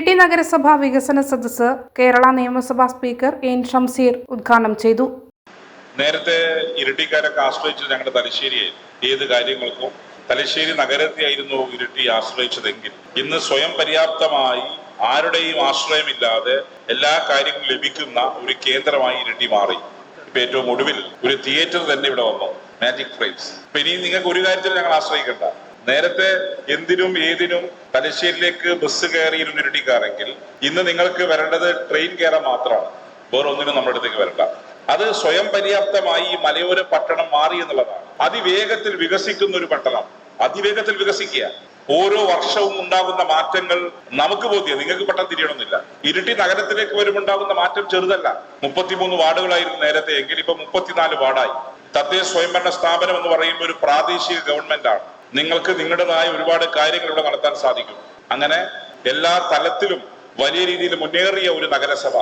ഇരിട്ടി നഗരസഭ വികസന സദസ്സ് കേരള നിയമസഭാ സ്പീക്കർ എൻ ഷംസീർ ഉദ്ഘാടനം ചെയ്തു. നേരത്തെ ഇരട്ടിക്കാരൊക്കെ ആശ്രയിച്ചത് ഞങ്ങളുടെ തലശ്ശേരിയെ ഏത് കാര്യങ്ങൾക്കും തലശ്ശേരി നഗരത്തെയായിരുന്നു ഇരട്ടി ആശ്രയിച്ചതെങ്കിൽ. ഇന്ന് സ്വയം പര്യാപ്തമായി ആരുടെയും ആശ്രയമില്ലാതെ എല്ലാ കാര്യങ്ങളും ലഭിക്കുന്ന ഒരു കേന്ദ്രമായി ഇരട്ടി മാറി. ഇപ്പൊ ഏറ്റവും ഒടുവിൽ ഒരു തിയേറ്റർ തന്നെ ഇവിടെ വന്നു. മാജിക് ഫ്രെയിംസ് ഇപ്പൊ ഇനി നിങ്ങൾക്ക് ഒരു കാര്യത്തിൽ ഞങ്ങൾ ആശ്രയിക്കണ്ട. നേരത്തെ എന്തിനും ഏതിനും തലശ്ശേരിയിലേക്ക് ബസ് കയറി ഇരട്ടിക്കാരെങ്കിൽ ഇന്ന് നിങ്ങൾക്ക് വരേണ്ടത് ട്രെയിൻ കയറാൻ മാത്രമാണ്. വേറെ ഒന്നിനും നമ്മുടെ അടുത്തേക്ക് വരണ്ട. അത് സ്വയം പര്യാപ്തമായി ഈ മലയോര പട്ടണം മാറി എന്നുള്ളതാണ്. അതിവേഗത്തിൽ വികസിക്കുന്ന ഒരു പട്ടണം. അതിവേഗത്തിൽ വികസിക്കുക. ഓരോ വർഷവും ഉണ്ടാകുന്ന മാറ്റങ്ങൾ നമുക്ക് ബോധ്യം. നിങ്ങൾക്ക് പെട്ടെന്ന് തിരിയണമെന്നില്ല. ഇരിട്ടി നഗരത്തിലേക്ക് വരുമുണ്ടാകുന്ന മാറ്റം ചെറുതല്ല. മുപ്പത്തിമൂന്ന് വാർഡുകളായിരുന്നു നേരത്തെ എങ്കിൽ ഇപ്പൊ മുപ്പത്തിനാല് വാർഡായി. തദ്ദേശ സ്വയംഭരണ സ്ഥാപനം എന്ന് പറയുമ്പോൾ ഒരു പ്രാദേശിക ഗവൺമെന്റ് ആണ് നിങ്ങൾക്ക് നിങ്ങളുടേതായ ഒരുപാട് കാര്യങ്ങൾ ഇവിടെ നടത്താൻ സാധിക്കും. അങ്ങനെ എല്ലാ തലത്തിലും വലിയ രീതിയിൽ മുന്നേറിയ ഒരു നഗരസഭ.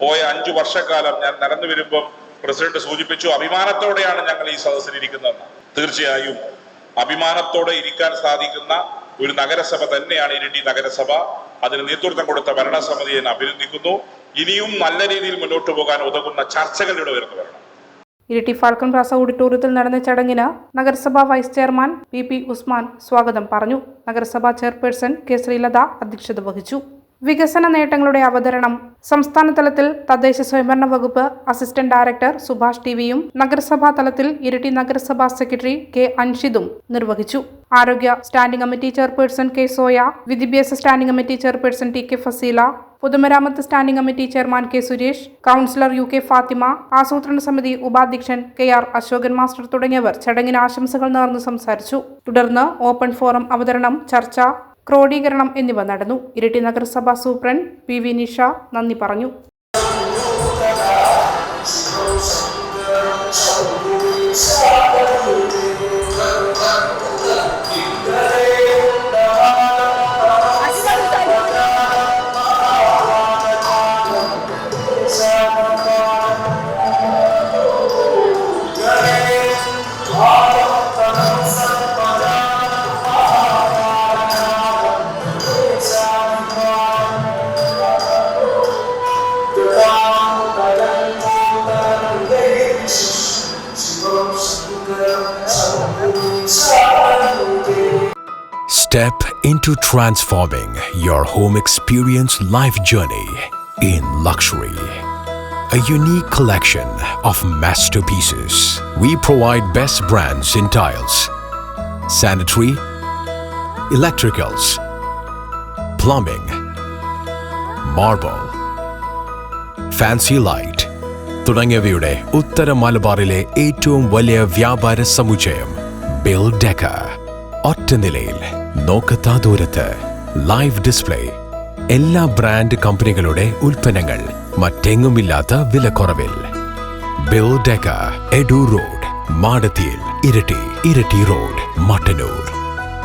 പോയ അഞ്ചു വർഷക്കാലം ഞാൻ നടന്നു വരുമ്പോൾ പ്രസിഡന്റ് സൂചിപ്പിച്ചു അഭിമാനത്തോടെയാണ് ഞങ്ങൾ ഈ സദസ്സിൽ ഇരിക്കുന്നതെന്ന്. തീർച്ചയായും അഭിമാനത്തോടെ ഇരിക്കാൻ സാധിക്കുന്ന ഒരു നഗരസഭ തന്നെയാണ് ഇരിട്ടി നഗരസഭ. അതിന് നേതൃത്വം കൊടുത്ത ഭരണസമിതിയെ അഭിനന്ദിക്കുന്നു. ഇനിയും നല്ല രീതിയിൽ മുന്നോട്ട് പോകാൻ ഉതകുന്ന ചർച്ചകൾ ഇവിടെ ഉയർന്നു വരണം. ഇരിട്ടി ഫാൽക്കൺ പ്ലാസ ഓഡിറ്റോറിയത്തിൽ നടന്ന ചടങ്ങിന് നഗരസഭാ vice chairman P P Usman സ്വാഗതം പറഞ്ഞു. നഗരസഭാ ചെയർപേഴ്സൺ കെ ശ്രീലത അധ്യക്ഷത വഹിച്ചു. വികസന നേട്ടങ്ങളുടെ അവതരണം. സംസ്ഥാന തലത്തിൽ തദ്ദേശ സ്വയംഭരണ വകുപ്പ് അസിസ്റ്റന്റ് ഡയറക്ടർ സുഭാഷ് ടി വിയും നഗരസഭാ തലത്തിൽ ഇരിട്ടി നഗരസഭാ സെക്രട്ടറി കെ അൻഷിദും നിർവഹിച്ചു. ആരോഗ്യ standing committee chairperson K Soya വിദ്യാഭ്യാസ standing committee chairperson T K Fasila പൊതുമരാമത്ത് standing committee chairman K Suresh councillor U K Fathima ആസൂത്രണ സമിതി ഉപാധ്യക്ഷൻ കെ ആർ അശോകൻ മാസ്റ്റർ തുടങ്ങിയവർ ചടങ്ങിന് ആശംസകൾ നേർന്ന് സംസാരിച്ചു. തുടർന്ന് ഓപ്പൺ ഫോറം അവതരണം ചർച്ച ക്രോഡീകരണം എന്നിവ നടന്നു. ഇരട്ടി നഗരസഭാ സൂപ്രണ്ട് പി വി നിഷ നന്ദി പറഞ്ഞു. Step into transforming your home experience life journey in luxury. A unique collection of masterpieces. We provide best brands in tiles, sanitary, electricals, plumbing, marble, fancy light തുടങ്ങിയവയുടെ ഉത്തര മലബാറിലെ ഏറ്റവും വലിയ വ്യാപാര സമുച്ചയം ബിൽ ഡെക്ക ഒറ്റ നിലയിൽ. നോക്കത്താ ദൂരത്ത്. ലൈവ് ഡിസ്പ്ലേ എല്ലാ ബ്രാൻഡ് കമ്പനികളുടെ ഉൽപ്പന്നങ്ങൾ. മറ്റെങ്ങുമില്ലാത്ത വിലക്കുറവിൽ. ബിൽ ഡെക്ക എഡു റോഡ് മാടത്തിയിൽ ഇരട്ടി ഇരട്ടി റോഡ് മട്ടന്നൂർ.